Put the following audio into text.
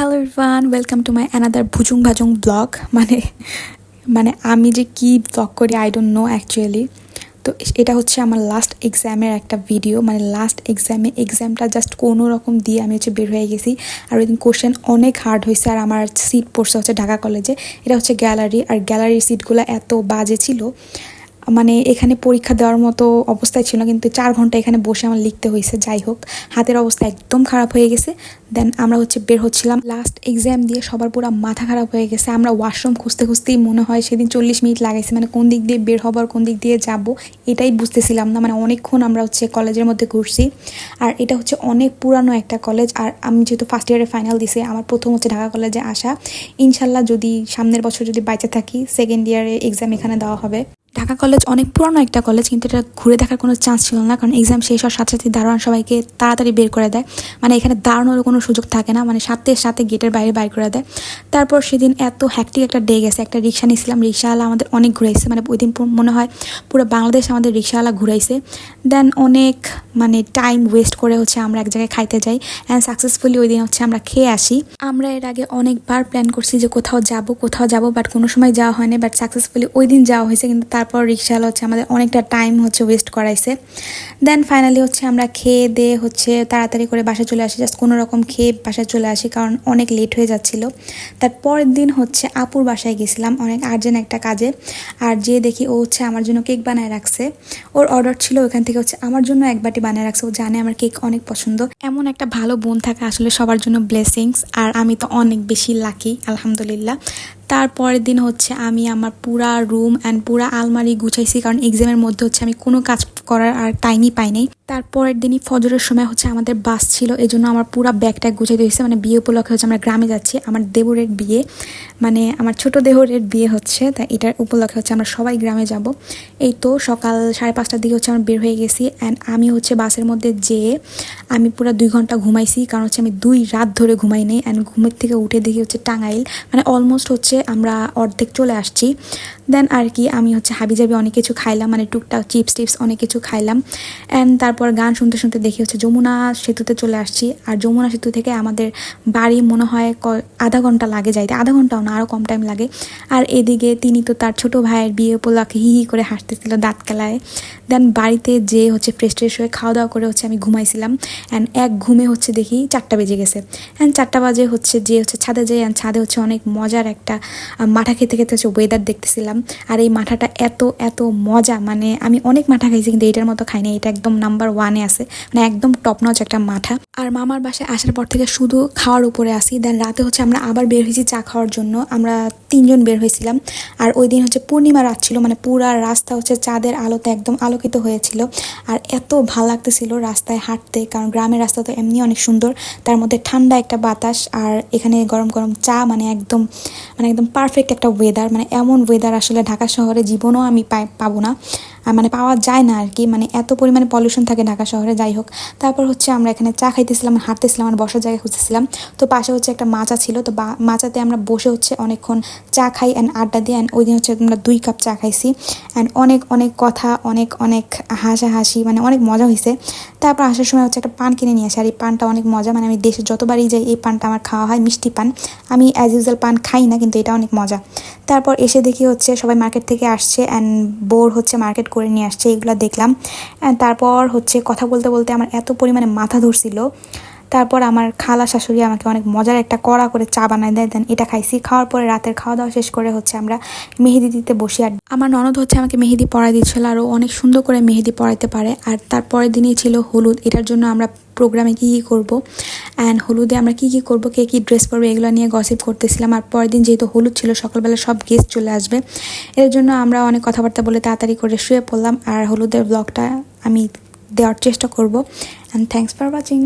Hello Irfan welcome to my another ভুজুং ভাজুং blog মানে মানে আমি যে কি ব্লগ করি আই ডোন্ট নো অ্যাকচুয়ালি তো এটা হচ্ছে আমার লাস্ট এক্সামের একটা ভিডিও মানে লাস্ট এক্সামে এক্সামটা জাস্ট কোনো রকম দিয়ে আমি হচ্ছে বের হয়ে গেছি। আর ওই কোশ্চেন অনেক হার্ড হয়েছে। আর আমার সিট পড়ছে হচ্ছে ঢাকা কলেজে এটা হচ্ছে গ্যালারি আর গ্যালারির সিটগুলো এত বাজে ছিল। মানে এখানে পরীক্ষা দেওয়ার মতো অবস্থায় ছিল, কিন্তু চার ঘণ্টা এখানে বসে আমার লিখতে হয়েছে। যাই হোক, হাতের অবস্থা একদম খারাপ হয়ে গেছে। দেন আমরা হচ্ছে বের হচ্ছিলাম। লাস্ট এক্সাম দিয়ে সবার পুরো মাথা খারাপ হয়ে গেছে। আমরা ওয়াশরুম খুঁজতে খুঁজতেই মনে হয় সেদিন চল্লিশ মিনিট লাগাইছে। মানে কোন দিক দিয়ে বের হবার কোন দিক দিয়ে যাব, এটাই বুঝতেছিলাম না। মানে অনেকক্ষণ আমরা হচ্ছে কলেজের মধ্যে ঘুরছি। আর এটা হচ্ছে অনেক পুরানো একটা কলেজ। আর আমি যেহেতু ফার্স্ট ইয়ারে ফাইনাল দিছি, আমার প্রথম হচ্ছে ঢাকা কলেজে আসা। ইনশাল্লাহ যদি সামনের বছর যদি বাইচে থাকি সেকেন্ড ইয়ারে এক্সাম এখানে দেওয়া হবে। ঢাকা কলেজ অনেক পুরনো একটা কলেজ, কিন্তু এটা ঘুরে দেখার কোনো চান্স ছিল না, কারণ এক্সাম শেষ হওয়ার সাথে সাথে দারোয়ান সবাইকে তাড়াতাড়ি বের করে দেয়। মানে এখানে দাঁড়ানোর কোনো সুযোগ থাকে না মানে সাথে সাথে গেটের বাইরে বাইর করে দেয়। তারপর সেদিন এত হ্যাকটিক একটা ডে গেছে, একটা রিক্সা নিয়েছিলাম, রিক্সাওয়ালা আমাদের অনেক ঘুরাইছে মানে ওই দিন মনে হয় পুরো বাংলাদেশ আমাদের রিক্সাওয়ালা ঘুরাইছে। দেন অনেক মানে টাইম ওয়েস্ট করে হচ্ছে আমরা এক জায়গায় খাইতে যাই অ্যান্ড সাকসেসফুলি ওই দিন হচ্ছে আমরা খেয়ে আসি। আমরা এর আগে অনেকবার প্ল্যান করছি যে কোথাও যাব কোথাও যাব বাট কোনো সময় যাওয়া হয়নি বাট সাকসেসফুলি ওই দিন যাওয়া হয়েছে, কিন্তু তারপর রিক্সাওয়ালা হচ্ছে আমাদের অনেকটা টাইম হচ্ছে ওয়েস্ট করাইছে। দেন ফাইনালি হচ্ছে আমরা খেয়ে দিয়ে হচ্ছে তাড়াতাড়ি করে বাসায় চলে আসি। জাস্ট রকম খেয়ে বাসায় চলে আসি কারণ অনেক লেট হয়ে যাচ্ছিল। তার পরের দিন হচ্ছে আপুর বাসায় গেছিলাম অনেক আর্জেন্ট একটা কাজে। আর যে দেখি ও হচ্ছে আমার জন্য কেক বানায় রাখছে। ওর অর্ডার ছিল ওখান থেকে হচ্ছে আমার জন্য এক বাটি বানিয়ে রাখছে। ও জানে আমার কেক অনেক পছন্দ। এমন একটা ভালো বোন থাকা আসলে সবার জন্য ব্লেসিংস আর আমি তো অনেক বেশি লাকি আলহামদুলিল্লাহ। তারপরের দিন হচ্ছে আমি আমার পুরা রুম অ্যান্ড পুরা আলমারি গুছাইছি, কারণ এক্সামের মধ্যে হচ্ছে আমি কোনো কাজ করার আর টাইমই পাই নাই। তারপরের দিনই ফজরের সময় হচ্ছে আমাদের বাস ছিল এই জন্য আমার পুরো ব্যাগটা গুছাইতে হয়েছে। মানে বিয়ে উপলক্ষে হচ্ছে আমরা গ্রামে যাচ্ছি, আমার দেবরের বিয়ে মানে আমার ছোট দেহরের বিয়ে হচ্ছে, তা এটার উপলক্ষে হচ্ছে আমরা সবাই গ্রামে যাব। এই তো সকাল সাড়ে পাঁচটার দিকে হচ্ছে আমরা বের হয়ে গেছি অ্যান্ড আমি হচ্ছে বাসের মধ্যে যেয়ে আমি পুরো দুই ঘণ্টা ঘুমাইছি, কারণ হচ্ছে আমি দুই রাত ধরে ঘুমাই নেই অ্যান্ড ঘুমের থেকে উঠে দেখি হচ্ছে টাঙ্গাইল মানে অলমোস্ট হচ্ছে আমরা অর্ধেক চলে আসছি। দেন আর কি, আমি হচ্ছে হাবিজাবি অনেক কিছু খাইলাম মানে টুকটাক চিপস টিপস অনেক কিছু খাইলাম। অ্যান্ড তারপর গান শুনতে শুনতে দেখি হচ্ছে যমুনা সেতুতে চলে আসছি। আর যমুনা সেতু থেকে আমাদের বাড়ি মনে হয় আধা ঘণ্টা লাগে যাইতে। আধা ঘন্টাও না আরও কম টাইম লাগে। আর এদিকে তিনি তো তার ছোট ভাইয়ের বিয়ে উপলক্ষে হি হি করে হাসতেছিল দাঁত কেলায়। দেন বাড়িতে যে হচ্ছে ফ্রেশ ট্রেশ হয়ে খাওয়া দাওয়া করে হচ্ছে আমি ঘুমাইছিলাম। অ্যান্ড এক ঘুমে হচ্ছে দেখি চারটা বেজে গেছে। অ্যান্ড চারটা বাজে হচ্ছে যে হচ্ছে ছাদে যাই অ্যান্ড ছাদে হচ্ছে অনেক মজার একটা মাঠা খেতে খেতে হচ্ছে ওয়েদার দেখতেছিলাম, আর এই মাঠাটা এত এত মজা মানে আমি অনেক মাঠা খাইছি, কিন্তু এইটার মতো খাইনি এটা একদম নাম্বার ওয়ানে আছে মানে একদম টপ নচ একটা মাঠা। আর মামার বাসায় আসার পর থেকে শুধু খাওয়ার উপরে আসি দেন রাতে হচ্ছে আমরা আবার বের হয়েছি চা খাওয়ার জন্য, আমরা তিনজন বের হয়েছিলাম, আর ওই দিন হচ্ছে পূর্ণিমা রাত ছিল মানে পুরা রাস্তা হচ্ছে চাঁদের আলোতে একদম আলোকিত হয়েছিল, আর এত ভালো লাগতেছিল রাস্তায় হাঁটতে, কারণ গ্রামের রাস্তা তো এমনি অনেক সুন্দর, তার মধ্যে ঠান্ডা একটা বাতাস, আর এখানে গরম গরম চা মানে একদম মানে একদম পারফেক্ট একটা ওয়েদার মানে এমন ওয়েদার আসলে ঢাকা শহরে জীবনও আমি পাবো না। মানে পাওয়া যায় না আর কি। মানে এত পরিমাণে পলিউশন থাকে ঢাকা শহরে, যাই হোক। তারপর হচ্ছে আমরা এখানে চা খাইতেছিলাম হাঁটতেছিলাম আর বসার জায়গায় খুঁজতেছিলাম। তো পাশে হচ্ছে একটা মাচা ছিল। তো মাচাতে আমরা বসে হচ্ছে অনেকক্ষণ চা খাই অ্যান্ড আড্ডা দিই অ্যান্ড ওই দিন হচ্ছে আমরা দুই কাপ চা খাইছি। অ্যান্ড অনেক অনেক কথা, অনেক অনেক হাসাহাসি মানে অনেক মজা হয়েছে তারপর আসার সময় হচ্ছে একটা পান কিনে নিয়ে আসি। আর এই পানটা অনেক মজা মানে আমি দেশে যতবারই যাই এই পানটা আমার খাওয়া হয়, মিষ্টি পান। আমি অ্যাজ ইউজুয়াল পান খাই না, কিন্তু এটা অনেক মজা। তারপর এসে দেখি হচ্ছে সবাই মার্কেট থেকে আসছে অ্যান্ড বোর হচ্ছে মার্কেট করে নিয়ে আসছে, এগুলো দেখলাম। অ্যান্ড তারপর হচ্ছে কথা বলতে বলতে আমার এত পরিমাণে মাথা ধরছিল। তারপর আমার খালা শাশুড়ি আমাকে অনেক মজার একটা কড়া করে চা বানায় দেয় দেন এটা খাইছি। খাওয়ার পরে রাতের খাওয়া দাওয়া শেষ করে হচ্ছে আমরা মেহেদি দিতে বসি আর আমার ননদ হচ্ছে আমাকে মেহেদি পড়াই দিচ্ছিল, আরও অনেক সুন্দর করে মেহেদি পড়াইতে পারে। আর তারপরের দিনই ছিল হলুদ, এটার জন্য আমরা প্রোগ্রামে কী কী করব? অ্যান্ড হলুদে আমরা কি কি করব, কে কী ড্রেস পরবো, এগুলো নিয়ে গসিপ করতেছিলাম। আর পরের দিন যেহেতু হলুদ ছিল, সকালবেলা সব গেস্ট চলে আসবে। এর জন্য আমরা অনেক কথাবার্তা বলে তাড়াতাড়ি করে শুয়ে পড়লাম। আর হলুদের ব্লগটা আমি দেওয়ার চেষ্টা করব। And thanks for watching